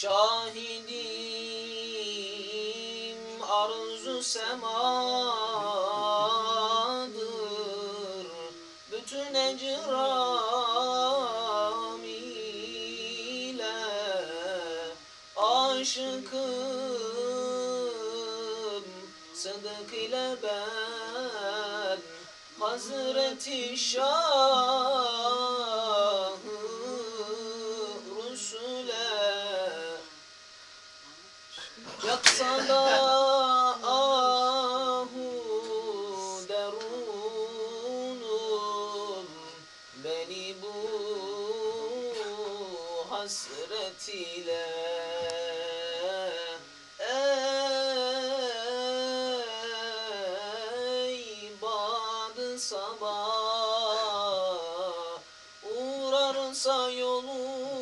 Şahidim arzu semadır. Bütün ecram ile Aşıkım. Sıdık ile ben Hazreti Şah Yaksana ahu derunum Beni bu hasret ile sabah Uğrarsa yolun